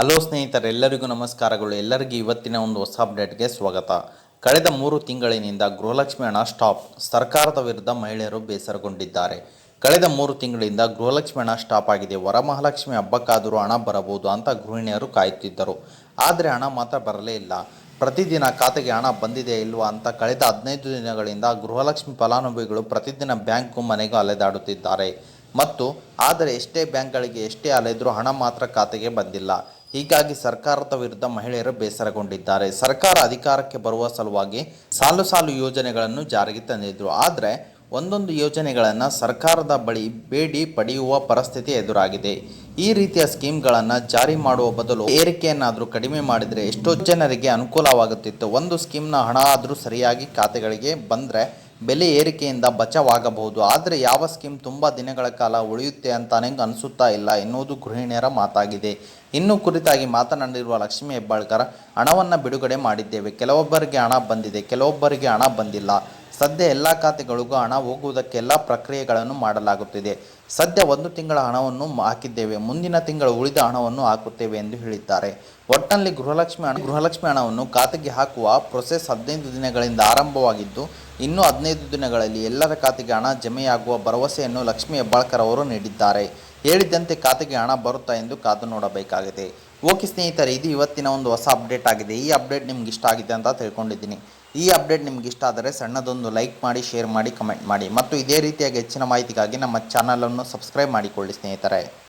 Hello ಸ್ನೇಹಿತರೆಲ್ಲರಿಗೂ ನಮಸ್ಕಾರಗಳು. ಎಲ್ಲರಿಗೂ ಇವತ್ತಿನ ಒಂದು ಹೊಸ ಅಪ್ಡೇಟ್ಗೆ ಸ್ವಾಗತ. ಕಳೆದ ಮೂರು ತಿಂಗಳಿನಿಂದ ಗೃಹಲಕ್ಷ್ಮಿ ಹಣ ಸ್ಟಾಪ್, ಸರ್ಕಾರದ ವಿರುದ್ಧ ಮಹಿಳೆಯರು ಬೇಸರಗೊಂಡಿದ್ದಾರೆ. ಕಳೆದ ಮೂರು ತಿಂಗಳಿಂದ ಗೃಹಲಕ್ಷ್ಮಿ ಹಣ ಸ್ಟಾಪ್ ಆಗಿದೆ. ವರಮಹಾಲಕ್ಷ್ಮಿ ಹಬ್ಬಕ್ಕಾದರೂ ಹಣ ಬರಬಹುದು ಅಂತ ಗೃಹಿಣಿಯರು ಕಾಯುತ್ತಿದ್ದರು. ಆದರೆ ಹಣ ಮಾತ್ರ ಬರಲೇ ಇಲ್ಲ. ಪ್ರತಿದಿನ ಖಾತೆಗೆ ಹಣ ಬಂದಿದೆ ಇಲ್ವಾ ಅಂತ ಕಳೆದ ಹದಿನೈದು ದಿನಗಳಿಂದ ಗೃಹಲಕ್ಷ್ಮಿ ಫಲಾನುಭವಿಗಳು ಪ್ರತಿದಿನ ಬ್ಯಾಂಕು ಮನೆಗೂ ಅಲೆದಾಡುತ್ತಿದ್ದಾರೆ. ಮತ್ತು ಆದರೆ ಎಷ್ಟೇ ಬ್ಯಾಂಕ್ಗಳಿಗೆ ಎಷ್ಟೇ ಅಲೆದರೂ ಹಣ ಮಾತ್ರ ಖಾತೆಗೆ ಬಂದಿಲ್ಲ. ಹೀಗಾಗಿ ಸರ್ಕಾರದ ವಿರುದ್ಧ ಮಹಿಳೆಯರು ಬೇಸರಗೊಂಡಿದ್ದಾರೆ. ಸರ್ಕಾರ ಅಧಿಕಾರಕ್ಕೆ ಬರುವ ಸಲುವಾಗಿ ಸಾಲು ಸಾಲು ಯೋಜನೆಗಳನ್ನು ಜಾರಿಗೆ ತಂದಿದ್ದರು ಆದರೆ ಒಂದೊಂದು ಯೋಜನೆಗಳನ್ನು ಸರ್ಕಾರದ ಬಳಿ ಬೇಡಿ ಪಡೆಯುವ ಪರಿಸ್ಥಿತಿ ಎದುರಾಗಿದೆ. ಈ ರೀತಿಯ ಸ್ಕೀಮ್ಗಳನ್ನು ಜಾರಿ ಮಾಡುವ ಬದಲು ಏರಿಕೆಯನ್ನಾದರೂ ಕಡಿಮೆ ಮಾಡಿದರೆ ಎಷ್ಟೋ ಜನರಿಗೆ ಅನುಕೂಲವಾಗುತ್ತಿತ್ತು. ಒಂದು ಸ್ಕೀಮ್ನ ಹಣ ಆದರೂ ಸರಿಯಾಗಿ ಖಾತೆಗಳಿಗೆ ಬಂದರೆ ಬೆಲೆ ಏರಿಕೆಯಿಂದ ಬಚಾವಾಗಬಹುದು. ಆದರೆ ಯಾವ ಸ್ಕೀಮ್ ತುಂಬ ದಿನಗಳ ಕಾಲ ಉಳಿಯುತ್ತೆ ಅಂತ ನನಗೆ ಅನಿಸುತ್ತಾ ಇಲ್ಲ ಎನ್ನುವುದು ಗೃಹಿಣಿಯರ ಮಾತಾಗಿದೆ. ಇನ್ನು ಕುರಿತಾಗಿ ಮಾತನಾಡಿರುವ ಲಕ್ಷ್ಮೀ ಹೆಬ್ಬಾಳ್ಕರ್, ಹಣವನ್ನು ಬಿಡುಗಡೆ ಮಾಡಿದ್ದೇವೆ. ಕೆಲವೊಬ್ಬರಿಗೆ ಹಣ ಬಂದಿದೆ, ಕೆಲವೊಬ್ಬರಿಗೆ ಹಣ ಬಂದಿಲ್ಲ. ಸದ್ಯ ಎಲ್ಲ ಖಾತೆಗಳಿಗೂ ಹಣ ಹೋಗುವುದಕ್ಕೆ ಎಲ್ಲ ಪ್ರಕ್ರಿಯೆಗಳನ್ನು ಮಾಡಲಾಗುತ್ತಿದೆ. ಸದ್ಯ ಒಂದು ತಿಂಗಳ ಹಣವನ್ನು ಹಾಕಿದ್ದೇವೆ. ಮುಂದಿನ ತಿಂಗಳು ಉಳಿದ ಹಣವನ್ನು ಹಾಕುತ್ತೇವೆ ಎಂದು ಹೇಳಿದ್ದಾರೆ. ಒಟ್ಟಿನಲ್ಲಿ ಗೃಹಲಕ್ಷ್ಮಿ ಗೃಹಲಕ್ಷ್ಮಿ ಹಣವನ್ನು ಖಾತೆಗೆ ಹಾಕುವ ಪ್ರೊಸೆಸ್ ಹದಿನೈದು ದಿನಗಳಿಂದ ಆರಂಭವಾಗಿದ್ದು ಇನ್ನು ಹದಿನೈದು ದಿನಗಳಲ್ಲಿ ಎಲ್ಲರ ಖಾತೆಗೆ ಹಣ ಜಮೆಯಾಗುವ ಭರವಸೆಯನ್ನು ಲಕ್ಷ್ಮೀ ಹೆಬ್ಬಾಳ್ಕರ್ ಅವರು ನೀಡಿದ್ದಾರೆ. ಹೇಳಿದಂತೆ ಖಾತೆಗೆ ಹಣ ಬರುತ್ತಾ ಎಂದು ಕಾದು ನೋಡಬೇಕಾಗಿದೆ. ಓಕೆ ಸ್ನೇಹಿತರೆ, ಇದು ಇವತ್ತಿನ ಒಂದು ಹೊಸ ಅಪ್ಡೇಟ್ ಆಗಿದೆ. ಈ ಅಪ್ಡೇಟ್ ನಿಮ್ಗೆ ಇಷ್ಟ ಆಗಿದೆ ಅಂತ ತಿಳ್ಕೊಂಡಿದ್ದೀನಿ. ಈ ಅಪ್ಡೇಟ್ ನಿಮ್ಗೆ ಇಷ್ಟ ಆದರೆ ಸಣ್ಣದೊಂದು ಲೈಕ್ ಮಾಡಿ, ಶೇರ್ ಮಾಡಿ, ಕಮೆಂಟ್ ಮಾಡಿ. ಮತ್ತು ಇದೇ ರೀತಿಯಾಗಿ ಹೆಚ್ಚಿನ ಮಾಹಿತಿಗಾಗಿ ನಮ್ಮ ಚಾನಲನ್ನು ಸಬ್ಸ್ಕ್ರೈಬ್ ಮಾಡಿಕೊಳ್ಳಿ ಸ್ನೇಹಿತರೆ.